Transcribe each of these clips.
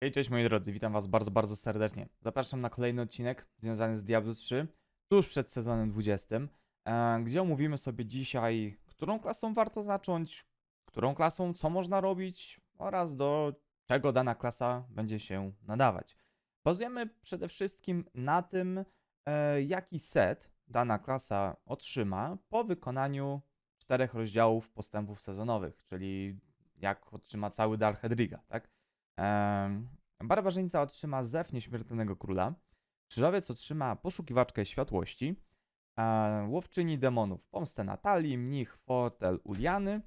Hej, cześć moi drodzy, witam was bardzo, bardzo serdecznie. Zapraszam na kolejny odcinek związany z Diablo 3, tuż przed sezonem 20, e, gdzie omówimy sobie dzisiaj, którą klasą warto zacząć, którą klasą co można robić oraz do czego dana klasa będzie się nadawać. Bazujemy przede wszystkim na tym, e, jaki set dana klasa otrzyma po wykonaniu czterech rozdziałów postępów sezonowych, czyli jak otrzyma cały Dal Hedriga, tak? Barbarzyńca otrzyma zew nieśmiertelnego króla. Krzyżowiec otrzyma poszukiwaczkę światłości. Łowczyni demonów pomstę Natalii, mnich fotel Uliany.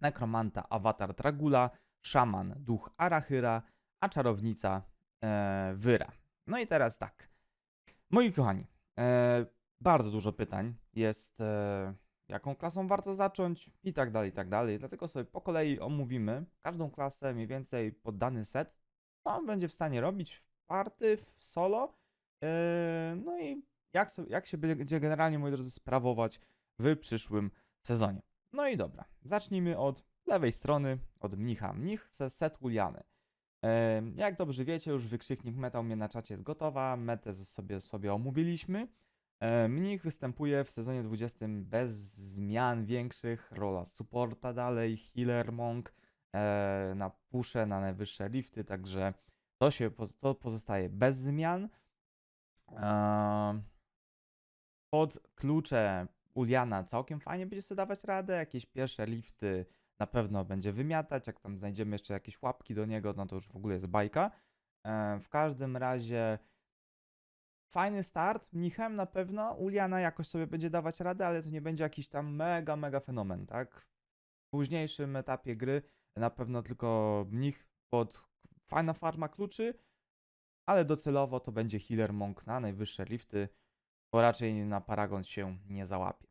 Nekromanta awatar Dragula. Szaman duch Arachyra. A czarownica e, Wyra. No i teraz tak. Moi kochani, e, bardzo dużo pytań jest, e, jaką klasą warto zacząć i tak dalej, i tak dalej. Dlatego sobie po kolei omówimy każdą klasę mniej więcej pod dany set, co on będzie w stanie robić w party, w solo. e, no i jak, so, jak się będzie generalnie, moi drodzy, sprawować w przyszłym sezonie. No i dobra, zacznijmy od lewej strony, od mnicha. Mnich se set Uliany. E, Jak dobrze wiecie, już wykrzyknik meta u mnie na czacie jest gotowa, metę sobie, sobie omówiliśmy. E, Mnich występuje w sezonie 20 bez zmian większych, rola supporta dalej, healer, monk, e, na pusze, na najwyższe lifty, także to się to pozostaje bez zmian. E, Pod klucze Uliana całkiem fajnie będzie sobie dawać radę, jakieś pierwsze lifty na pewno będzie wymiatać, jak tam znajdziemy jeszcze jakieś łapki do niego, no to już w ogóle jest bajka. W każdym razie fajny start, mnichem na pewno, Uliana jakoś sobie będzie dawać radę, ale to nie będzie jakiś tam mega, mega fenomen, tak? W późniejszym etapie gry na pewno tylko mnich pod fajna farma kluczy, ale docelowo to będzie healer monk na najwyższe lifty, bo raczej na Paragon się nie załapie.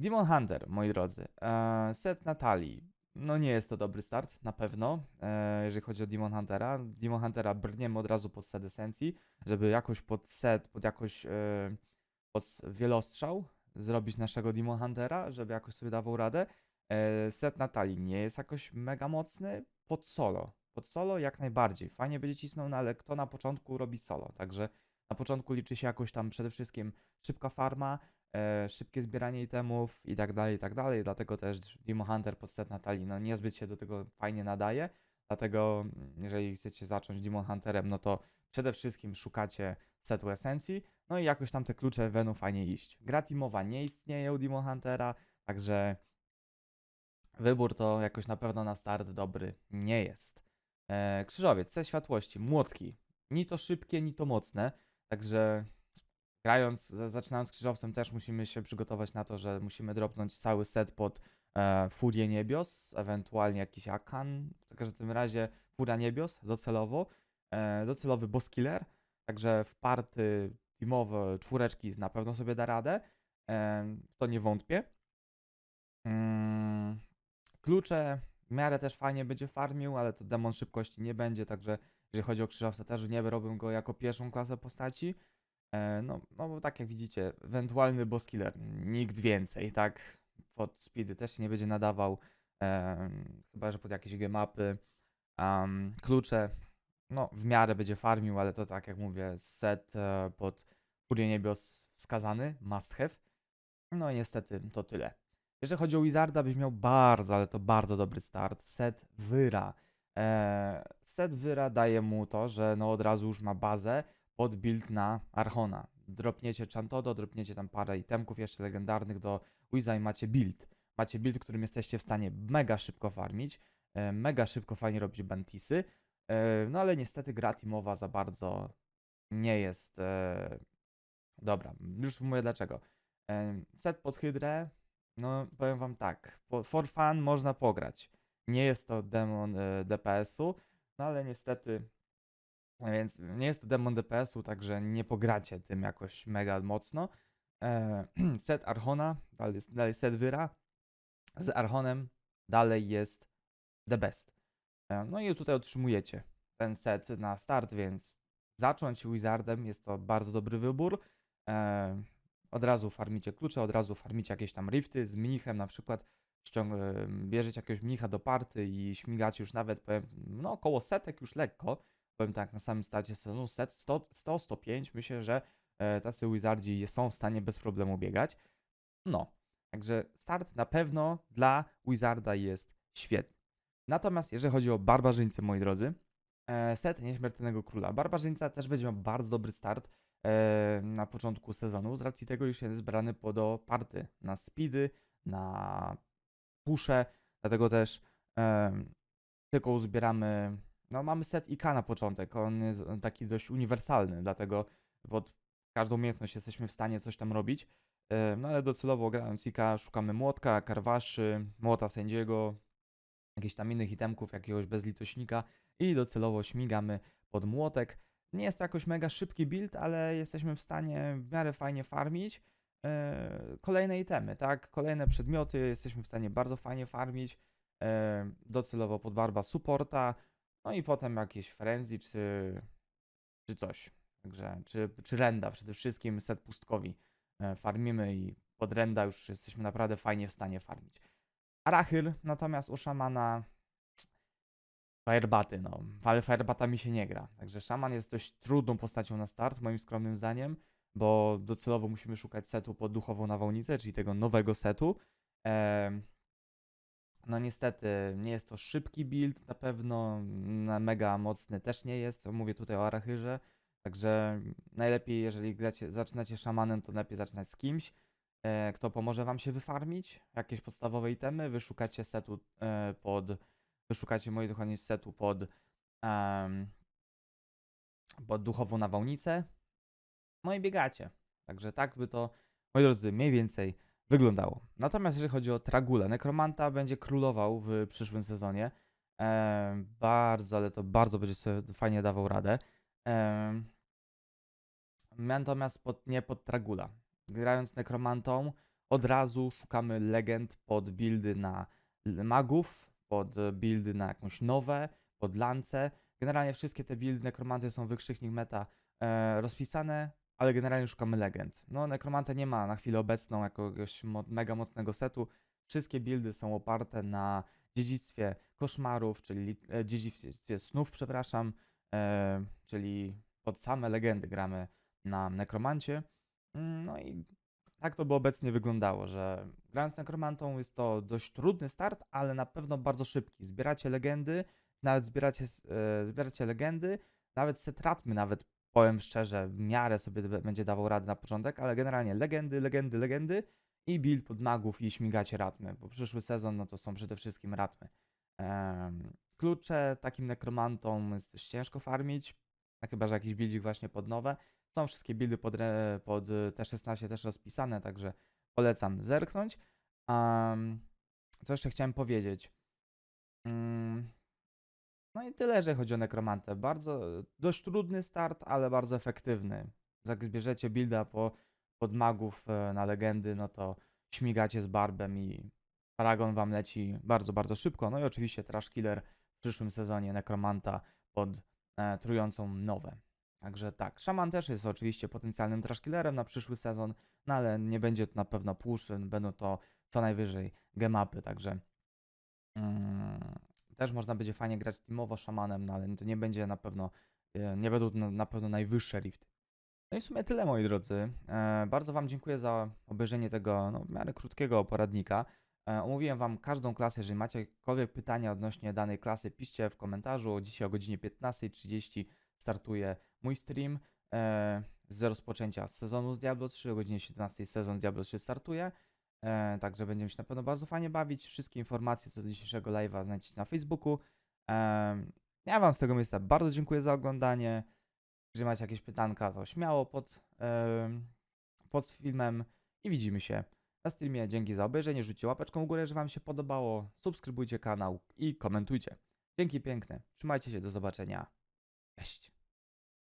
Demon Hunter, moi drodzy, e, set Natalii. No nie jest to dobry start, na pewno, e, jeżeli chodzi o Demon Huntera. Demon Huntera brniemy od razu pod set esencji, żeby jakoś pod set, pod jakoś e, pod wielostrzał zrobić naszego Demon Huntera, żeby jakoś sobie dawał radę. E, set Natalii nie jest jakoś mega mocny, pod solo. Pod solo jak najbardziej. Fajnie będzie cisnął, no ale kto na początku robi solo, także na początku liczy się jakoś tam przede wszystkim szybka farma, e, szybkie zbieranie itemów i tak dalej, i tak dalej. Dlatego też Demon Hunter pod set Natalii no niezbyt się do tego fajnie nadaje. Dlatego mm, jeżeli chcecie zacząć Demon Hunterem, no to przede wszystkim szukacie setu esencji, no i jakoś tam te klucze będą fajnie iść. Gra teamowa nie istnieje u Demon Huntera, także wybór to jakoś na pewno na start dobry nie jest. E, krzyżowiec, set światłości, młotki. Ni to szybkie, ni to mocne, także grając, za- zaczynając krzyżowcem też musimy się przygotować na to, że musimy dropnąć cały set pod e, Furię Niebios, ewentualnie jakiś Akan, w każdym razie Furia Niebios docelowo, e, docelowy boss killer, także w party teamowe czwóreczki na pewno sobie da radę, e, w to nie wątpię. Mm, klucze w miarę też fajnie będzie farmił, ale to demon szybkości nie będzie, także jeżeli chodzi o krzyżowca też nie robię go jako pierwszą klasę postaci. E, No, no bo tak jak widzicie, ewentualny boss killer, nikt więcej, tak? Pod speedy też się nie będzie nadawał, em, chyba że pod jakieś gemapy. Um, klucze, no w miarę będzie farmił, ale to tak jak mówię, set e, pod Furię Niebios wskazany, must have. No i niestety to tyle. Jeżeli chodzi o Wizarda, byś miał bardzo, ale to bardzo dobry start. Set Wyra. E, set Wyra daje mu to, że no od razu już ma bazę pod build na Archona. Dropniecie Chantodo, dropniecie tam parę itemków jeszcze legendarnych do Wiza i macie build. Macie build, którym jesteście w stanie mega szybko farmić, e, mega szybko fajnie robić bantisy, e, no ale niestety gra teamowa za bardzo nie jest e, dobra. Już mówię dlaczego. Set pod Hydrę, no powiem wam tak, for fun można pograć. Nie jest to demon DPS-u, no ale niestety więc nie jest to demon DPS-u, także nie pogracie tym jakoś mega mocno. E, set Archona, dalej, dalej set Wyra. Z Archonem dalej jest the best. E, no i tutaj otrzymujecie ten set na start, więc zacząć Wizardem jest to bardzo dobry wybór. E, od razu farmicie klucze, od razu farmicie jakieś tam rifty z mnichem na przykład. Ściąg, bierzecie jakiegoś mnicha do party i śmigacie już nawet, powiem, no około setek już lekko, powiem tak, na samym starcie sezonu set 100, 100 105, myślę, że e, tacy Wizardzi są w stanie bez problemu biegać. No, także start na pewno dla Wizarda jest świetny. Natomiast jeżeli chodzi o barbarzyńcę, moi drodzy, e, set Nieśmiertelnego Króla. Barbarzyńca też będzie miał bardzo dobry start e, na początku sezonu, z racji tego, iż jest zbrany do party na speedy, na pusze, dlatego też tylko uzbieramy, no mamy set IK na początek, on jest taki dość uniwersalny, dlatego pod każdą umiejętność jesteśmy w stanie coś tam robić, e, no ale docelowo grając IK szukamy młotka, karwaszy, młota sędziego, jakichś tam innych itemków, jakiegoś bezlitośnika i docelowo śmigamy pod młotek. Nie jest to jakoś mega szybki build, ale jesteśmy w stanie w miarę fajnie farmić. E, kolejne itemy, tak? Kolejne przedmioty jesteśmy w stanie bardzo fajnie farmić. E, docelowo pod barba supporta, no i potem jakieś frenzy czy, czy coś. Także, czy, czy renda, przede wszystkim set pustkowi e, farmimy i pod renda już jesteśmy naprawdę fajnie w stanie farmić. Arachyl natomiast u szamana Firebaty, no, ale Firebatami się nie gra. Także szaman jest dość trudną postacią na start, moim skromnym zdaniem, bo docelowo musimy szukać setu pod duchową nawałnicę, czyli tego nowego setu. Em, no niestety nie jest to szybki build, na pewno na mega mocny też nie jest. Mówię tutaj o Arachyrze, także najlepiej, jeżeli gracie, zaczynacie szamanem, to lepiej zaczynać z kimś, e, kto pomoże wam się wyfarmić, jakieś podstawowe itemy, wyszukacie setu e, pod, wyszukacie moi kochani setu pod, em, pod duchową nawałnicę, no i biegacie. Także tak by to, moi drodzy, mniej więcej wyglądało. Natomiast jeżeli chodzi o Tragulę, Nekromanta będzie królował w przyszłym sezonie. Em, bardzo, ale to bardzo będzie sobie fajnie dawał radę. Em, natomiast pod, nie pod Tragula. Grając Nekromantą, od razu szukamy legend pod buildy na magów, pod e, buildy na jakąś nowe, pod lance. Generalnie wszystkie te buildy Nekromanty są wykrzyknik meta e, rozpisane, ale generalnie szukamy legend. No, Nekromanta nie ma na chwilę obecną jakiegoś mega mocnego setu. Wszystkie buildy są oparte na dziedzictwie koszmarów, czyli e, dziedzictwie snów, przepraszam, e, czyli pod same legendy gramy na Nekromancie. Mm, No i tak to by obecnie wyglądało, że grając Nekromantą jest to dość trudny start, ale na pewno bardzo szybki. Zbieracie legendy, nawet zbieracie, e, zbieracie legendy, nawet set ratmy nawet powiem szczerze, w miarę sobie będzie dawał radę na początek, ale generalnie legendy, legendy, legendy i build pod magów i śmigacie ratmy, bo przyszły sezon no to są przede wszystkim ratmy. Em, klucze takim nekromantom jest dość ciężko farmić, a chyba, że jakiś buildzik właśnie pod nowe. Są wszystkie buildy pod, pod y, T16 też rozpisane, także polecam zerknąć. Um, co jeszcze chciałem powiedzieć? Mm, no i tyle, jeżeli chodzi o nekromantę. Bardzo, dość trudny start, ale bardzo efektywny. Jak zbierzecie builda po, pod magów e, na legendy, no to śmigacie z barbem i paragon wam leci bardzo, bardzo szybko. No i oczywiście Trash Killer w przyszłym sezonie nekromanta pod e, trującą nowę. Także tak, szaman też jest oczywiście potencjalnym trash killerem na przyszły sezon, no ale nie będzie to na pewno push, będą to co najwyżej gemapy, także mm, też można będzie fajnie grać teamowo szamanem, no ale to nie będzie na pewno, e, nie będą na, pewno najwyższe rifty. No i w sumie tyle, moi drodzy. E, bardzo Wam dziękuję za obejrzenie tego no, w miarę krótkiego poradnika. E, omówiłem Wam każdą klasę. Jeżeli macie jakiekolwiek pytania odnośnie danej klasy, piszcie w komentarzu. Dzisiaj o godzinie 15.30 startuje mój stream z rozpoczęcia sezonu z Diablo 3. O godzinie 17 sezon Diablo 3 startuje. E, także będziemy się na pewno bardzo fajnie bawić. Wszystkie informacje co do dzisiejszego live'a znajdziecie na Facebooku. E, ja Wam z tego miejsca bardzo dziękuję za oglądanie. Jeżeli macie jakieś pytanka, to śmiało pod, em, pod filmem i widzimy się na streamie. Dzięki za obejrzenie, rzućcie łapeczką w górę, jeżeli Wam się podobało, subskrybujcie kanał i komentujcie. Dzięki piękne, trzymajcie się, do zobaczenia. Cześć.